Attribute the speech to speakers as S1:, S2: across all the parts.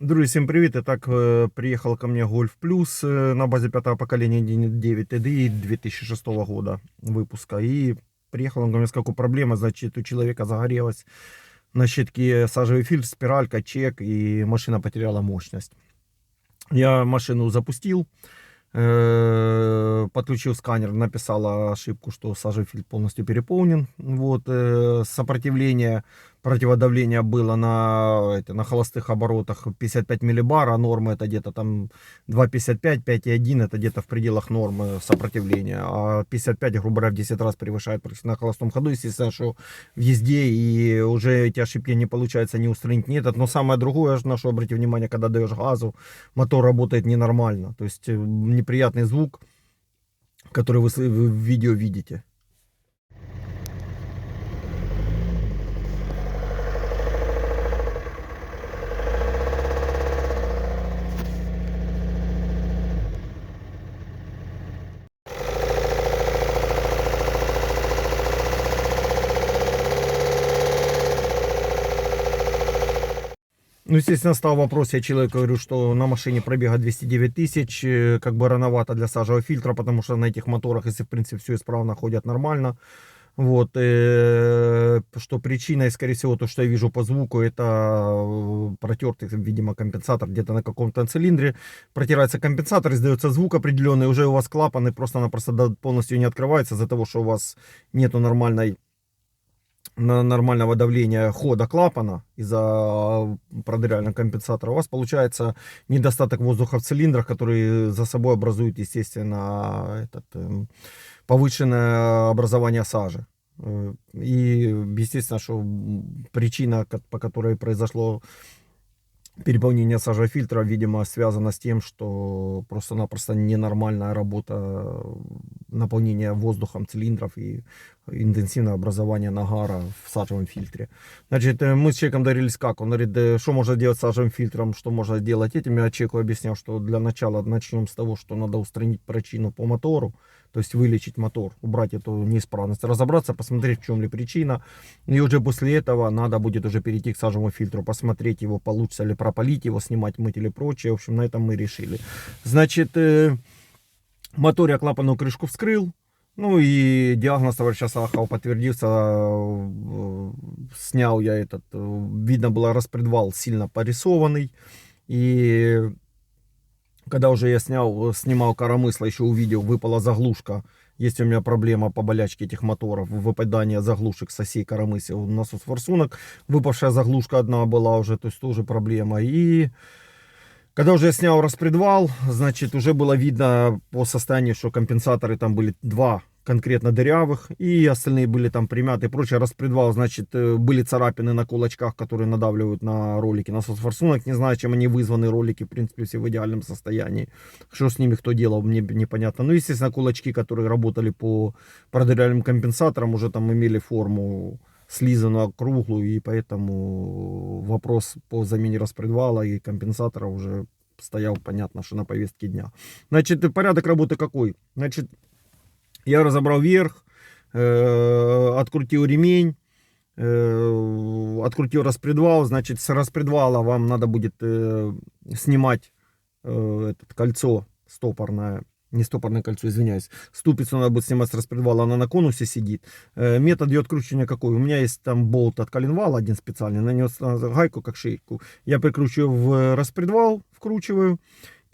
S1: Друзья, всем привет! Итак, э, приехал ко мне Golf Plus на базе пятого поколения 1.9 TDI 2006 года выпуска. И приехал он ко мне с какой проблемой, значит, у человека загорелась на щитке сажевый фильтр, спиралька, чек, и машина потеряла мощность. Я машину запустил, подключил сканер, написала ошибку, что сажевый фильтр полностью переполнен. Вот, сопротивление противодавление было на, это, на холостых оборотах. 55 миллибар, а норма это где-то там 2,55, 5,1 это где-то в пределах нормы сопротивления, а 55, грубо говоря, в 10 раз превышает на холостом ходу, естественно, что в езде и уже эти ошибки не получается не устранить, не этот, но самое другое, на что обратите внимание, когда даешь газу, мотор работает ненормально, то есть э, неприятный звук, который вы в видео видите. Ну, естественно, стал вопрос, я человеку говорю, что на машине пробега 209 тысяч, э, как бы рановато для сажевого фильтра, потому что на этих моторах, если в принципе все исправно, ходят нормально. Вот, э, что причиной, скорее всего, то, что я вижу по звуку, это э, протертый, видимо, компенсатор где-то на каком-то цилиндре. Протирается компенсатор, издается звук определенный, уже у вас клапаны просто-напросто полностью не открываются из-за того, что у вас нету нормальной нормального давления хода клапана из-за продыряльного компенсатора, у вас получается недостаток воздуха в цилиндрах, который за собой образует, естественно, этот, эм, повышенное образование сажи. Э, и, естественно, что причина, по которой произошло переполнение сажофильтра, видимо, связано с тем, что просто-напросто ненормальная работа наполнения воздухом цилиндров и интенсивное образование нагара в сажевом фильтре. Значит, мы с человеком дарились как? Он говорит, «Да что можно делать с сажевым фильтром, что можно делать этим. Я человеку объяснял, что для начала начнем с того, что надо устранить причину по мотору, то есть вылечить мотор, убрать эту неисправность, разобраться, посмотреть, в чем ли причина. И уже после этого надо будет уже перейти к сажевому фильтру, посмотреть его, получится ли пропалить его, снимать, мыть или прочее. В общем, на этом мы решили. Значит, мотор я клапанную крышку вскрыл. Ну и диагноз товарища Сахова подтвердился, э, снял я этот, э, видно было распредвал сильно порисованный. И когда уже я снял, снимал коромысла, еще увидел, выпала заглушка. Есть у меня проблема по болячке этих моторов, выпадание заглушек с осей коромысел, насос форсунок. Выпавшая заглушка одна была уже, то есть тоже проблема. И когда уже я снял распредвал, значит, уже было видно по состоянию, что компенсаторы там были два конкретно дырявых, и остальные были там примяты и прочее. Распредвал, значит, э, были царапины на кулачках, которые надавливают на ролики насос форсунок. Не знаю, чем они вызваны, ролики, в принципе, все в идеальном состоянии. Что с ними кто делал, мне непонятно. Ну, естественно, кулачки, которые работали по продыряльным компенсаторам, уже там имели форму слизанную, круглую, и поэтому вопрос по замене распредвала и компенсатора уже стоял, понятно, что на повестке дня. Значит, порядок работы какой? Значит, я разобрал верх, э, открутил ремень, э, открутил распредвал. Значит, с распредвала вам надо будет э, снимать этот кольцо стопорное не стопорное кольцо, извиняюсь, ступицу надо будет снимать с распредвала, она на конусе сидит. метод ее откручивания какой? У меня есть там болт от коленвала один специальный, на него гайку как шейку. Я прикручиваю в распредвал, вкручиваю.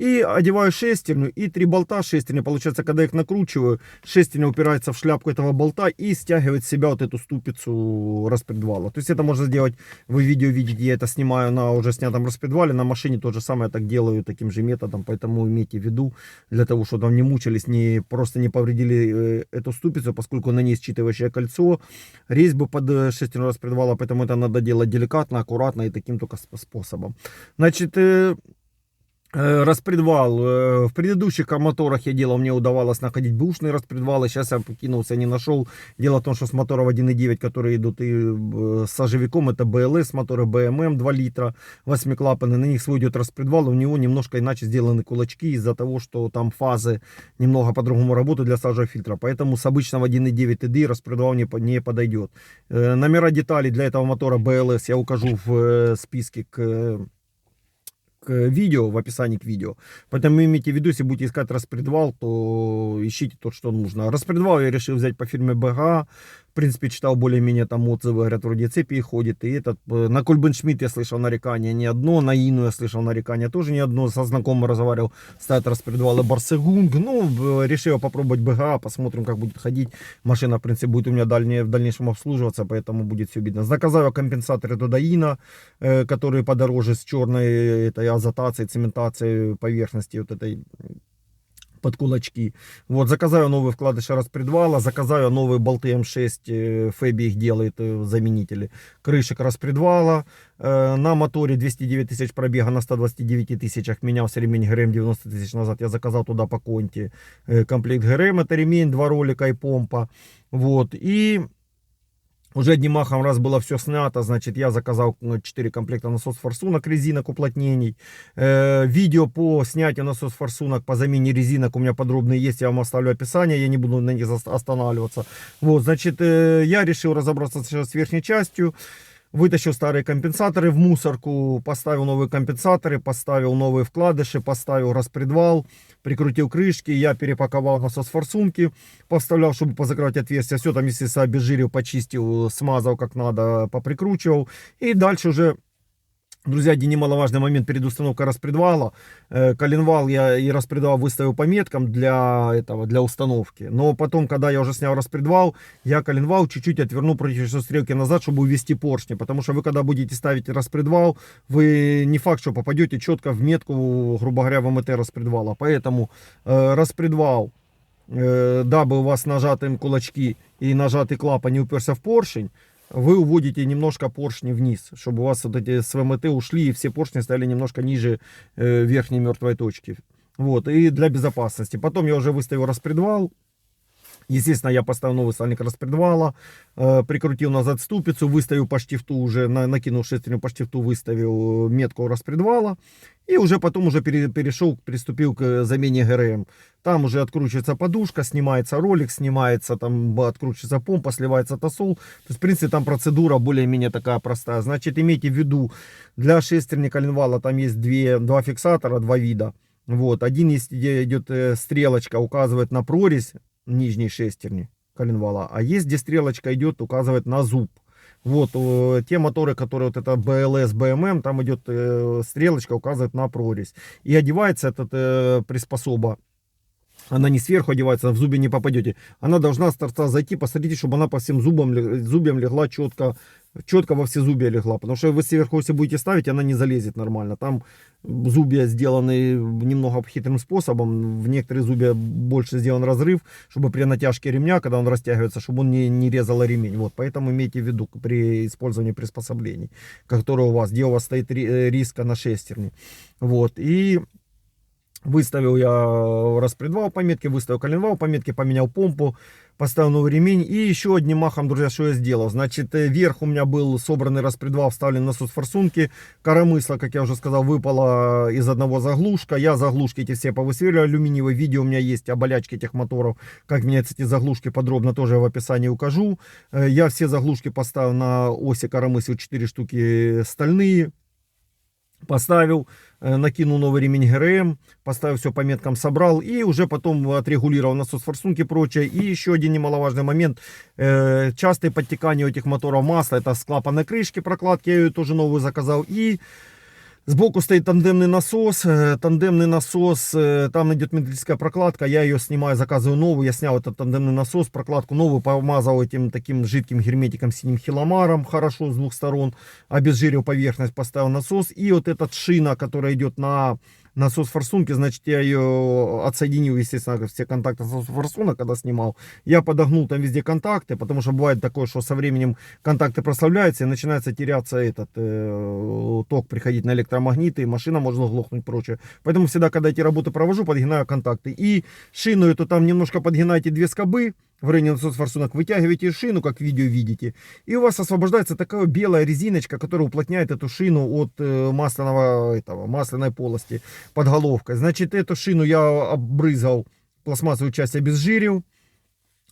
S1: И одеваю шестерню и три болта шестерни. Получается, когда их накручиваю, шестерня упирается в шляпку этого болта и стягивает с себя вот эту ступицу распредвала. То есть это можно сделать, вы видео видите, я это снимаю на уже снятом распредвале. На машине то же самое я так делаю таким же методом. Поэтому имейте в виду, для того, чтобы там не мучились, не, просто не повредили э, эту ступицу, поскольку на ней считывающее кольцо, резьбы под э, шестерню распредвала. Поэтому это надо делать деликатно, аккуратно и таким только способом. Значит, э, распредвал. Э, в предыдущих моторах я делал, мне удавалось находить бушные распредвалы. Сейчас я покинулся, не нашел. Дело в том, что с моторов 1.9, которые идут и э, с сажевиком, это BLS, моторы BMM 2 литра, 8 клапаны. На них свой идет распредвал. У него немножко иначе сделаны кулачки из-за того, что там фазы немного по-другому работают для сажевого фильтра. Поэтому с обычного 1.9 TD распредвал не, не подойдет. Номера деталей для этого мотора BLS я укажу в списке к к видео, в описании к видео. Поэтому имейте в виду, если будете искать распредвал, то ищите тот, что нужно. Распредвал я решил взять по фирме БГА. В принципе, читал более-менее там отзывы, говорят, вроде цепи ходит. И этот, э, на Кольбеншмидт я слышал нарекания не одно, на Ину я слышал нарекания тоже не одно. Со знакомым разговаривал, ставят распредвалы Барсегунг. Ну, э, решил попробовать БГА, посмотрим, как будет ходить. Машина, в принципе, будет у меня дальнее, в дальнейшем обслуживаться, поэтому будет все видно. Заказал компенсаторы туда Ина, э, которые подороже с черной этой азотацией, цементацией поверхности вот этой под кулачки. Вот, заказаю новые вкладыши распредвала, заказаю новые болты М6, э, Фэби их делает, э, заменители, крышек распредвала. Э, На моторе 209 тысяч пробега на 129 тысячах менялся ремень ГРМ 90 тысяч назад. Я заказал туда по конте комплект ГРМ, это ремень, два ролика и помпа. Вот, и уже одним махом, раз было все снято, значит, я заказал 4 комплекта насос форсунок, резинок, уплотнений. Э, видео по снятию насос форсунок, по замене резинок у меня подробные есть, я вам оставлю описание, я не буду на них останавливаться. Вот, значит, э, я решил разобраться сейчас с верхней частью. Вытащил старые компенсаторы в мусорку, поставил новые компенсаторы, поставил новые вкладыши, поставил распредвал, прикрутил крышки, я перепаковал насос форсунки, поставлял, чтобы позакрывать отверстия. Все там, естественно, обезжирил, почистил, смазал как надо, поприкручивал. И дальше уже Друзья, один немаловажный момент перед установкой распредвала. Э, Коленвал я и распредвал выставил по меткам для этого, для установки. Но потом, когда я уже снял распредвал, я коленвал чуть-чуть отверну против стрелки назад, чтобы увести поршни. Потому что вы, когда будете ставить распредвал, вы не факт, что попадете четко в метку, грубо говоря, в МТ распредвала. Поэтому э, распредвал, э, дабы у вас нажатым кулачки и нажатый клапан не уперся в поршень, вы уводите немножко поршни вниз, чтобы у вас вот эти с ВМТ ушли и все поршни стояли немножко ниже э, верхней мертвой точки. Вот, и для безопасности. Потом я уже выставил распредвал. Естественно, я поставил новый сальник распредвала, э, прикрутил назад ступицу, выставил по штифту уже, на, накинул шестерню по штифту, выставил метку распредвала. И уже потом уже пере- перешел, приступил к замене ГРМ. Там уже откручивается подушка, снимается ролик, снимается там откручивается помпа, сливается тосол. То есть, в принципе, там процедура более-менее такая простая. Значит, имейте в виду, для шестерни коленвала там есть две, два фиксатора, два вида. Вот, один есть, где идет э, стрелочка, указывает на прорезь нижней шестерни коленвала, а есть, где стрелочка идет, указывает на зуб. Вот, э, те моторы, которые вот это BLS, BMM, там идет э, стрелочка, указывает на прорезь. И одевается этот э, приспособа она не сверху одевается, в зубе не попадете. Она должна с торца зайти, посмотрите, чтобы она по всем зубам, зубьям легла четко, четко во все зубья легла. Потому что вы сверху, если будете ставить, она не залезет нормально. Там зубья сделаны немного хитрым способом. В некоторые зубья больше сделан разрыв, чтобы при натяжке ремня, когда он растягивается, чтобы он не, не резал ремень. Вот, поэтому имейте в виду при использовании приспособлений, которые у вас, где у вас стоит э, риска на шестерне. Вот, и Выставил я распредвал по метке, выставил коленвал по метке, поменял помпу, поставил новый ремень. И еще одним махом, друзья, что я сделал. Значит, э, вверх у меня был собранный распредвал, вставлен насос форсунки. Коромысла, как я уже сказал, выпала из одного заглушка. Я заглушки эти все повысверлил алюминиевые. Видео у меня есть о болячке этих моторов. Как меняются эти заглушки подробно тоже в описании укажу. Э, Я все заглушки поставил на оси коромысел 4 штуки стальные поставил, э, накинул новый ремень ГРМ, поставил все по меткам, собрал и уже потом отрегулировал насос форсунки и прочее. И еще один немаловажный момент, э, частые подтекания у этих моторов масла, это с клапанной крышки прокладки, я ее тоже новую заказал. И Сбоку стоит тандемный насос, э, тандемный насос, э, там идет металлическая прокладка, я ее снимаю, заказываю новую, я снял этот тандемный насос, прокладку новую, помазал этим таким жидким герметиком синим хиломаром, хорошо с двух сторон, обезжирил поверхность, поставил насос, и вот эта шина, которая идет на насос форсунки, значит, я ее отсоединил, естественно, все контакты насос форсунок, когда снимал. Я подогнул там везде контакты, потому что бывает такое, что со временем контакты прославляются и начинается теряться этот э, ток, приходить на электромагниты, и машина может заглохнуть и прочее. Поэтому всегда, когда эти работы провожу, подгинаю контакты. И шину эту там немножко подгинайте две скобы, в районе насос форсунок, вытягиваете шину, как в видео видите, и у вас освобождается такая белая резиночка, которая уплотняет эту шину от э, масляного, этого, масляной полости под головкой. Значит, эту шину я обрызгал, пластмассовую часть обезжирил,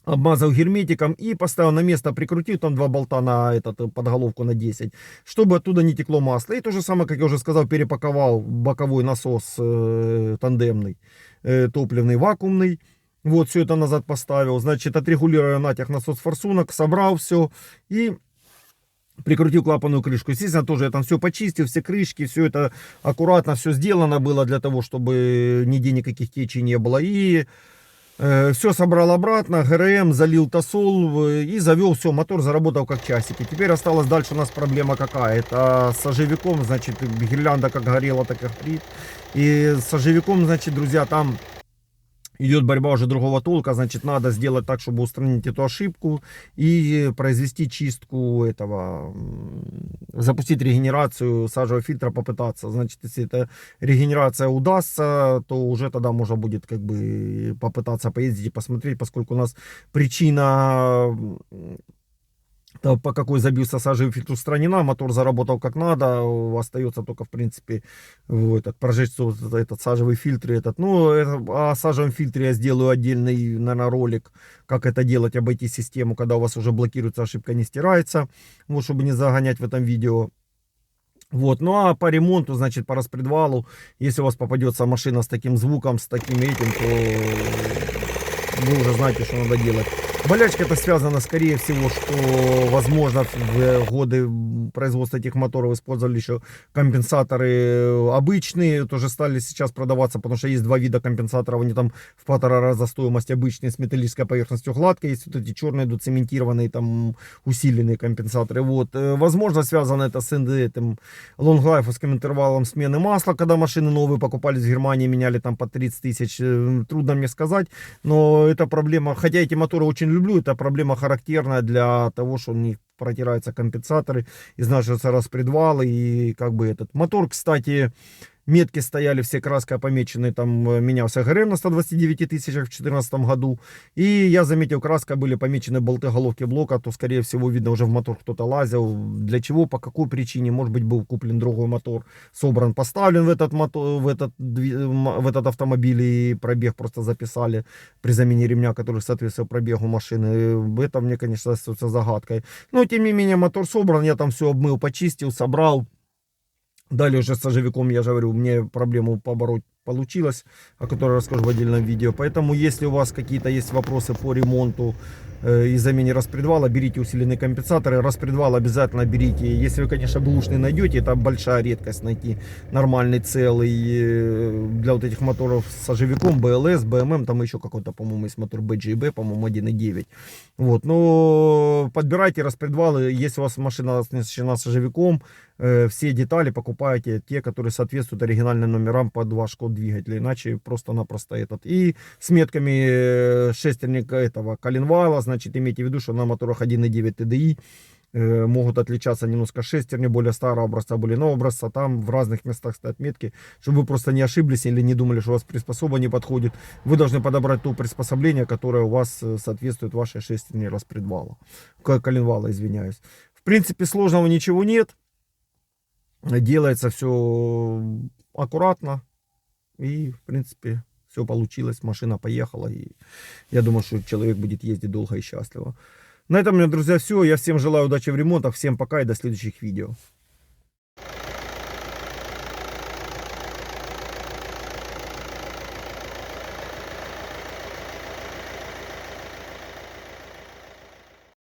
S1: обмазал герметиком и поставил на место, прикрутил там два болта на этот подголовку на 10, чтобы оттуда не текло масло. И то же самое, как я уже сказал, перепаковал боковой насос э, тандемный, э, топливный, вакуумный. Вот, все это назад поставил. Значит, отрегулировал натяг насос форсунок, собрал все и прикрутил клапанную крышку. Естественно, тоже я там все почистил, все крышки, все это аккуратно, все сделано было для того, чтобы нигде никаких течей не было. И э, все собрал обратно, ГРМ, залил тосол э, и завел все, мотор заработал как часики. Теперь осталась дальше у нас проблема какая. Это с оживиком, значит, гирлянда как горела, так и горит. И с оживиком, значит, друзья, там идет борьба уже другого толка, значит, надо сделать так, чтобы устранить эту ошибку и произвести чистку этого, запустить регенерацию сажевого фильтра, попытаться. Значит, если эта регенерация удастся, то уже тогда можно будет как бы попытаться поездить и посмотреть, поскольку у нас причина по какой забился фильтр устранена, мотор заработал как надо, остается только, в принципе, этот, прожечь этот, этот сажевый фильтр. Этот. Ну, это, о сажевом фильтре я сделаю отдельный, наверное, ролик, как это делать, обойти систему, когда у вас уже блокируется, ошибка не стирается, вот, чтобы не загонять в этом видео. Вот, ну а по ремонту, значит, по распредвалу, если у вас попадется машина с таким звуком, с таким этим, то вы уже знаете, что надо делать. Болячка это связано, скорее всего, что, возможно, в годы производства этих моторов использовали еще компенсаторы обычные, тоже стали сейчас продаваться, потому что есть два вида компенсаторов, они там в полтора раза стоимость обычные с металлической поверхностью гладкой, есть вот эти черные, доцементированные, там усиленные компенсаторы. Вот, э, возможно, связано это с этим лонглайфовским интервалом смены масла, когда машины новые покупались в Германии, меняли там по 30 тысяч, э, трудно мне сказать, но это проблема, хотя эти моторы очень люблю. Это проблема характерная для того, что у них протираются компенсаторы, изнашиваются распредвалы и как бы этот мотор, кстати, Метки стояли все краской помечены, там э, менялся ГРМ на 129 тысячах в 2014 году. И я заметил, краской были помечены болты головки блока, то скорее всего видно уже в мотор кто-то лазил. Для чего, по какой причине, может быть был куплен другой мотор, собран, поставлен в этот, мотор, в этот, в этот автомобиль и пробег просто записали при замене ремня, который соответствовал пробегу машины. Это мне, конечно, остается загадкой. Но тем не менее мотор собран, я там все обмыл, почистил, собрал. Далее уже с сажевиком, я же говорю, мне проблему побороть получилось, о которой расскажу в отдельном видео. Поэтому, если у вас какие-то есть вопросы по ремонту э, и замене распредвала, берите усиленные компенсаторы. Распредвал обязательно берите. Если вы, конечно, бэушный найдете, это большая редкость найти нормальный целый э, для вот этих моторов с оживиком, BLS, BMM, там еще какой-то, по-моему, есть мотор BGB, по-моему, 1.9. Вот, но подбирайте распредвалы, если у вас машина оснащена с оживиком, э, все детали покупайте те, которые соответствуют оригинальным номерам под ваш код двигателя, иначе просто-напросто этот. И с метками э, шестерника этого коленвала, значит, имейте в виду, что на моторах 1.9 TDI э, могут отличаться немножко шестерни более старого образца, более нового образца. Там в разных местах стоят метки, чтобы вы просто не ошиблись или не думали, что у вас приспособа не подходит. Вы должны подобрать то приспособление, которое у вас э, соответствует вашей шестерни распредвала. Коленвала, извиняюсь. В принципе, сложного ничего нет. Делается все аккуратно, и, в принципе, все получилось, машина поехала, и я думаю, что человек будет ездить долго и счастливо. На этом, друзья, все. Я всем желаю удачи в ремонтах, всем пока и до следующих видео.